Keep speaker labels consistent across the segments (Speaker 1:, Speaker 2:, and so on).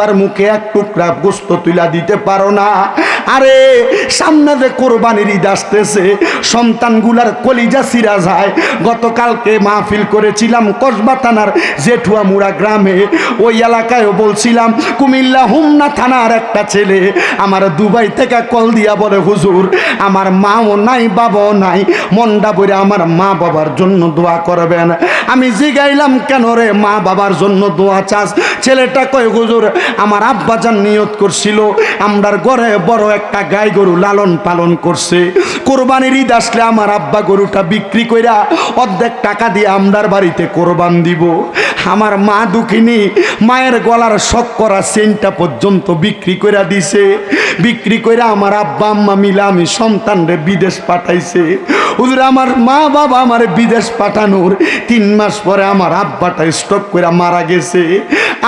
Speaker 1: আব্বার মুখে এক টুকরা গোস্ত তুলা দিতে পারো না। আরে, সামনে যে কোরবানির ঈদ আসতেছে, সন্তানগুলার কলিজা সিরা যায়। গতকালকে মাহফিল করেছিলাম কসবা থানার জেঠুয়া মুড়া গ্রামে। ওই এলাকায়ও বলছিলাম, কুমিল্লা হুমনা থানার একটা ছেলে, আমার দুবাই থেকে কল দিয়া বলে, হুজুর, আমার মাও নাই, বাবাও নাই, মনটা বলে আমার মা বাবার জন্য দোয়া করবেন। আমি জিগাইলাম, কেন রে, মা বাবার জন্য দোয়া চাস? ছেলেটা কয়, হুজুর, আমার আব্বাজান নিয়ত করছিল, আমরার ঘরে বড় একটা গাই গরু লালন পালন করছে। কোরবানির ঈদ আসলে আমার আব্বা গরুটা বিক্রি কইরা অর্ধেক টাকা দিয়ে আমদার বাড়িতে কোরবান দিব। আমার মা দুঃখিনী মায়ের গলার শখ করা সেন্টটা পর্যন্ত বিক্রি কইরা দিছে। বিক্রি কইরা আমার আব্বা, আম্মা মিলা আমি সন্তানরে বিদেশ পাঠাইছে। হুজুর, আমার মা বাবা আমার বিদেশ পাঠানোর তিন মাস পরে আমার আব্বাটা স্টক করে মারা গেছে।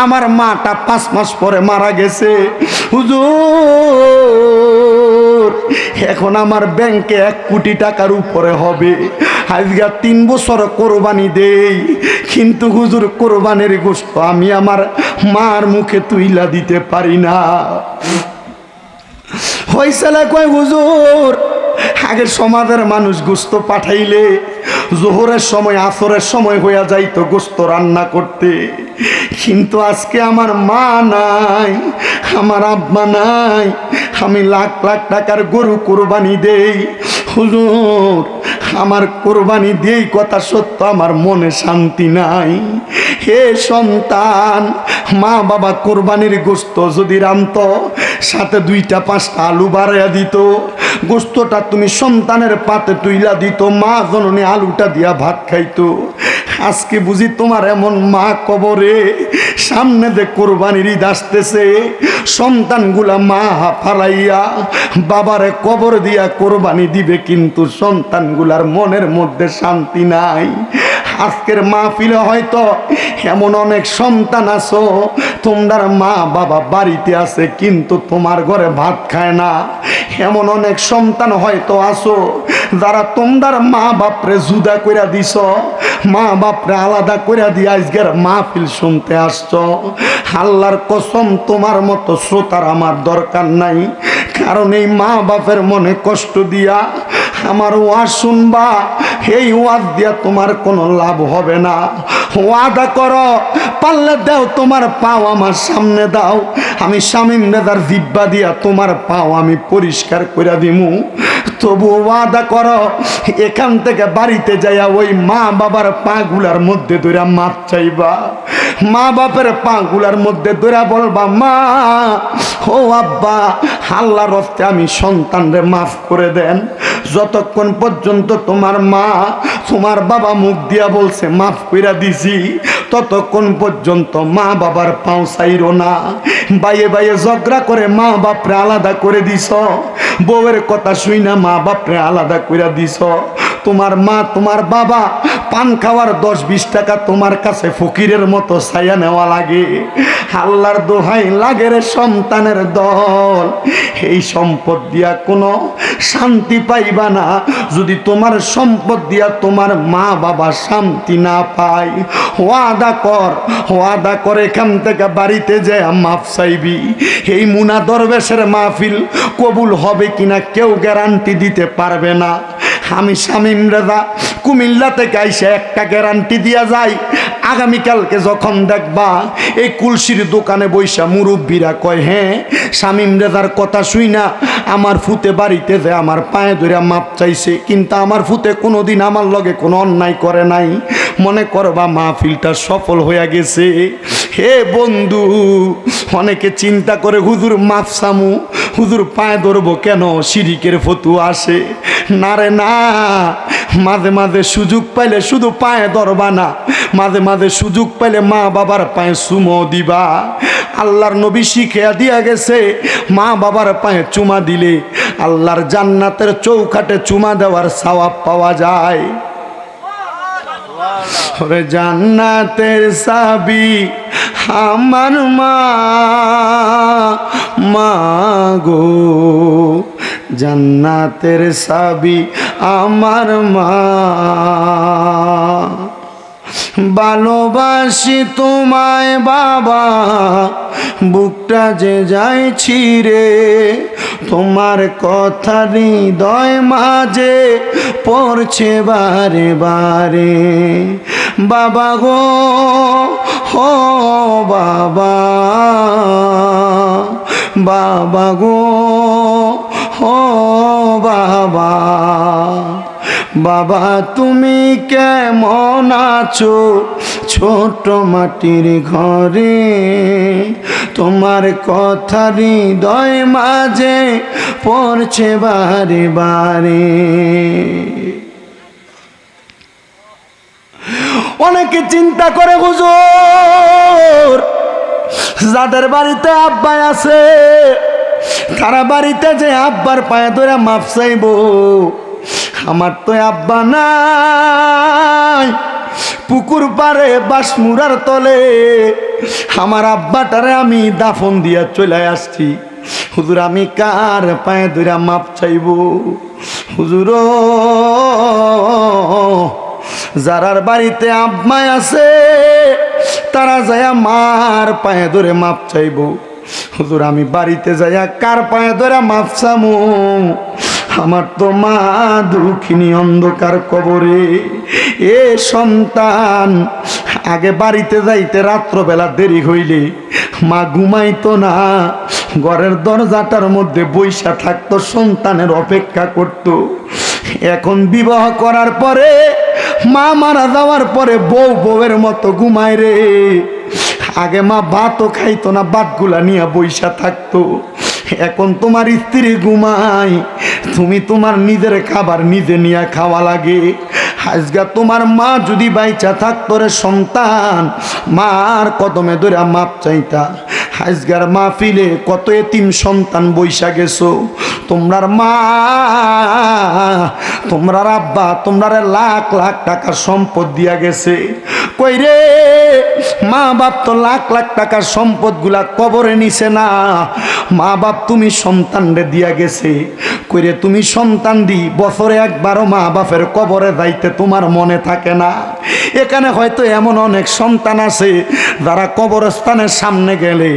Speaker 1: আমার মাটা পাঁচ মাস পরে মারা গেছে। হুজুর, এখন আমার ব্যাংকে এক কোটি টাকার উপরে হবে। আজকে তিন বছর কোরবানি দেই। কিন্তু হুজুর, কোরবানির গোস্ত আমি আমার মার মুখে তুইলা দিতে পারি না। হইসেলা কয় হুজুর, আগের সমাজের মানুষ গোস্ত পাঠাইলে জোহরের সময়, আসরের সময় হইয়া যাইতো গোস্ত রান্না করতে। কিন্তু আজকে আমার মা নাই, আমার আব্বা নাই, আমি লাখ লাখ টাকার গরু কোরবানি দেই। হুজুর, আমার কোরবানি দিয়েই কথা সত্য, আমার মনে শান্তি নাই। হে সন্তান মা বাবা কোরবানির গোস্ত যদি রান্ত, সাথে দুইটা পাঁচটা আলু বাড়াইয়া দিত। গোস্তটা তুমি সন্তানের পাতে তুইলা দিত, মা জননী আলুটা দিয়া ভাত খাইতো। আজকে বুঝি তোমার এমন মা কবরে, সামনে যে কোরবানির ঈদ আসতেছে, সন্তানগুলা মা ফালাইয়া বাবারে কবর দিয়া কোরবানি দিবে, কিন্তু সন্তানগুলার মনের মধ্যে শান্তি নাই। আজকের মাহফিলে হয়তো এমন অনেক সন্তান আছো, তোমরার মা বাবা বাড়িতে আছে, কিন্তু তোমার ঘরে ভাত খায় না। এমন অনেক সন্তান হয়তো আসো যারা তোমার মা বাপরে জুদা কইরা দিস মা বাপরে আলাদা কইরা দিয়ে আজকের মাহফিল শুনতে আসছ। হাল্লার কসম, তোমার মতো শ্রোতার আমার দরকার নাই, কারণ এই মা বাপের মনে কষ্ট দিয়া আমার ওয়াজ শুনবা, এই ওয়াজ দিয়া তোমার কোনো লাভ হবে না। ওয়াদা করো পারলে দাও, তোমার পাও আমার সামনে দাও। আমি স্বামীম নেদার জিব্বা দিয়া তোমার পাও আমি পরিষ্কার করে দিমু। তবু ওয়াদা করো, এখান থেকে বাড়িতে যাইয়া ওই মা বাবার পাগুলার মধ্যে ধরে মাপ চাইবা। মা বাপের পাগুলার মধ্যে ধরে বলবা, মা, ও আব্বা, আল্লাহর রস্তে আমি সন্তানরে মাফ করে দেন। যতক্ষণ পর্যন্ত তোমার মা তোমার বাবা মুখ দিয়া বলছে, মাফ কইরা দিছি, ততক্ষণ পর্যন্ত মা বাবার পাও চাইর না। বাইয়ে বাইয়ে ঝগড়া করে মা বাপরে আলাদা করে দিছ। বউয়ের কথা শুই না মা বাপরে আলাদা করে দিছ। তোমার মা, তোমার বাবা পান খাওয়ার দশ বিশ টাকা তোমার কাছে ফকিরের মতো ছায়া নেওয়া লাগে। আল্লাহর দোহাই লাগে রে সন্তানের দল। এই সম্পদ দিয়া কোনো শান্তি পাইবা না। যদি তোমার সম্পদ দিয়া তোমার মা বাবা শান্তি না পায়, ওয়াদা কর ওয়াদা কর, এখান থেকে বাড়িতে যায় মাফ চাইবি। এই মুনা দরবেশের মাহফিল কবুল হবে কিনা কেউ গ্যারান্টি দিতে পারবে না। আমি শামীম রেজা কুমিল্লা থেকে আইসে একটা গ্যারান্টি দিয়া যায়। আগামীকালকে যখন দেখবা, এই কুলসির দোকানে বৈশা মুরব্বীরা কয় হ্যাঁ শামীম রেজার কথা শুই না, আমার ফুতে বাড়িতে যে আমার পায়ে ধরে মাপ চাইছে, কিন্তু আমার ফুতে কোনোদিন আমার লগে কোনো অন্যায় করে নাই। মনে করবা মাহফিলটা সফল হইয়া গেছে। হে বন্ধু, অনেকে চিন্তা করে, হুজুর মাফ সামু হুজুর পায়ে ধরবো কেন? শিরিকের ফতু আসে। না রে, না। মাঝে মাঝে সুযোগ পাইলে শুধু পায়ে ধরবা না। মাঝে মাঝে সুযোগ পাইলে মা বাবার পায়ে সুমো দিবা। আল্লাহর নবী শিখিয়া দিয়া গেছে, মা বাবার পায়ে চুমা দিলে আল্লাহর জান্নাতের চৌখাটে চুমা দেওয়ার সওয়াব পাওয়া যায়। জান্নাতের সাবি, আমার মা। মা গো জান্নাতের সাবি আমার মা। ভালোবাসি তোমায় বাবা, বুকটা যে যায় ছিঁড়ে, তোমার কথা হৃদয় মাঝে পড়ছে বারে বারে। বাবা গো হো বাবা বাবা গো হো বাবা। বাবা, তুমি কেমন আছো? ছোট মাটির ঘরে তোমার কথা হৃদয় মাঝে পড়ছে বারে বারে। অনেকে চিন্তা করে, হুজুর যাদের বাড়িতে আব্বা আছে, তারা বাড়িতে যে আব্বার পায়ে ধরে মাপ চাইব, আমার তো আব্বা নাই। পুকুর পারে বাসমুরার তলে আমার আব্বাটারে আমি দাফন দিয়া চলে আসছি। হুজুর, আমি কার পায়ে ধরে মাপ চাইব? হুজুর, যারার বাড়িতে আব্মায় আছে তারা যায়া মার পায়ে ধরে মাপ চাইব। হুজুর, আমি বাড়িতে যাইয়া কার পায়ে ধরে মাপ চামু? আমার তো মা দুঃখিনী অন্ধকার কবরে। এ সন্তান, আগে বাড়িতে যাইতে রাত্রবেলা দেরি হইলে মা ঘুমাইতো না। ঘরের দরজাটার মধ্যে বৈশা থাকতো, সন্তানের অপেক্ষা করতো। এখন বিবাহ করার পরে মা মারা যাওয়ার পরে বউ বউয়ের মতো ঘুমায় রে। আগে মা ভাতও খাইতো না, ভাতগুলা নিয়ে বৈশা থাকতো। এখন তোমার স্ত্রী ঘুমায়, তুমি তোমার নিজের খাবার নিজে নিয়ে খাওয়া লাগে। আজগা তোমার মা যদি বাইচা থাকতো রে সন্তান, মার কদমে ধরে মাপ চাইতা। আজগার মা ফিলে কত এতিম সন্তান বৈশা গেছো? তোমরার মা, তোমরার আব্বা, তোমরার লাখ লাখ টাকার সম্পদ দিয়া গেছে। কই রে? মা বাপ তো লাখ লাখ টাকার সম্পদগুলা কবরে নিছে না। মা বাপ তুমি সন্তান রে দিয়া গেছে। কইরে তুমি সন্তান দি, বছরে একবারও মা বাপের কবরে যাইতে তোমার মনে থাকে না। এখানে হয়তো এমন অনেক সন্তান আছে যারা কবরস্থানের সামনে গেলে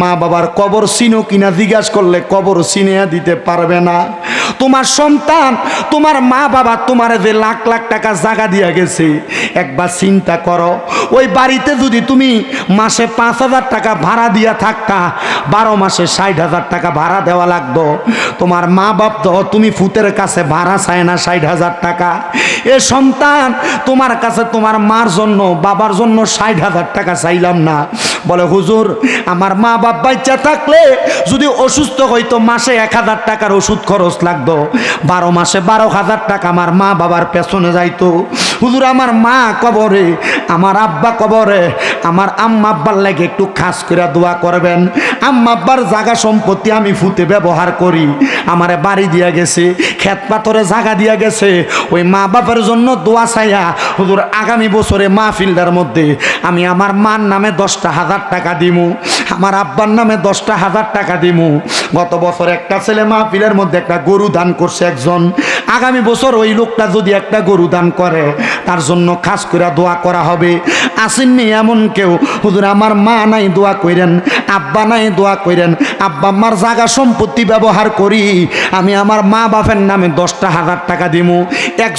Speaker 1: মা বাবার কবর চিনো কিনা জিজ্ঞাসা করলে কবর চিনিয়া দিতে পারবে না। তোমার সন্তান, তোমার মা বাবা তোমার যে লাখ লাখ টাকা জায়গা দিয়া গেছে, একবার চিন্তা করো, ওই বাড়িতে যদি তুমি মাসে পাঁচ হাজার টাকা ভাড়া দিয়া থাকতা, বারো মাসে ষাট হাজার টাকা ভাড়া দেওয়া লাগতো। তোমার মা বাপ তো তুমি ফুতের কাছে ভাড়া চায় না ষাট হাজার টাকা। এ সন্তান, তোমার কাছে তোমার মার জন্য, বাবার জন্য ষাট হাজার টাকা চাইলাম না। বলে, হুজুর, আমার মা বাপ বাচ্চা থাকলে যদি অসুস্থ হইতো, মাসে এক হাজার টাকার ওষুধ খরচ লাগতো। বারো মাসে বারো হাজার টাকা আমার মা বাবার পেছনে যাইতো। হুজুর, আমার মা কবরে, আমার আব্বা কবরে, আমার আম্মা আব্বার লাগে একটু খাস করে দোয়া করবেন। আম্মা আব্বার জায়গা সম্পত্তি আমি ফুতে ব্যবহার করি। আমারে বাড়ি দিয়া গেছে। খেত পাথরে জাগা দিয়া গেছে। ওই মা বাপের জন্য দোয়া চাইয়া, হুজুর, আগামী বছরে মা ফিল্ডার মধ্যে আমি আমার মার নামে দশটা হাজার টাকা দিমু। আমার আব্বার নামে দশটা হাজার টাকা দিমু। গত বছর একটা ছেলে মা ফিলের মধ্যে একটা গরু দান করছে একজন। আগামী বছর ওই লোকটা যদি একটা গরু দান করে, তার জন্য খাস করে দোয়া করা হবে। আসেননি এমন কেউ, হুজুর, আমার মা নাই, দোয়া কইরেন। আব্বা নাই, দোয়া কইরেন। আব্বা আমার জায়গা সম্পত্তি ব্যবহার করি। আমি আমার মা বাপের নামে দশটা হাজার টাকা দিমু। এক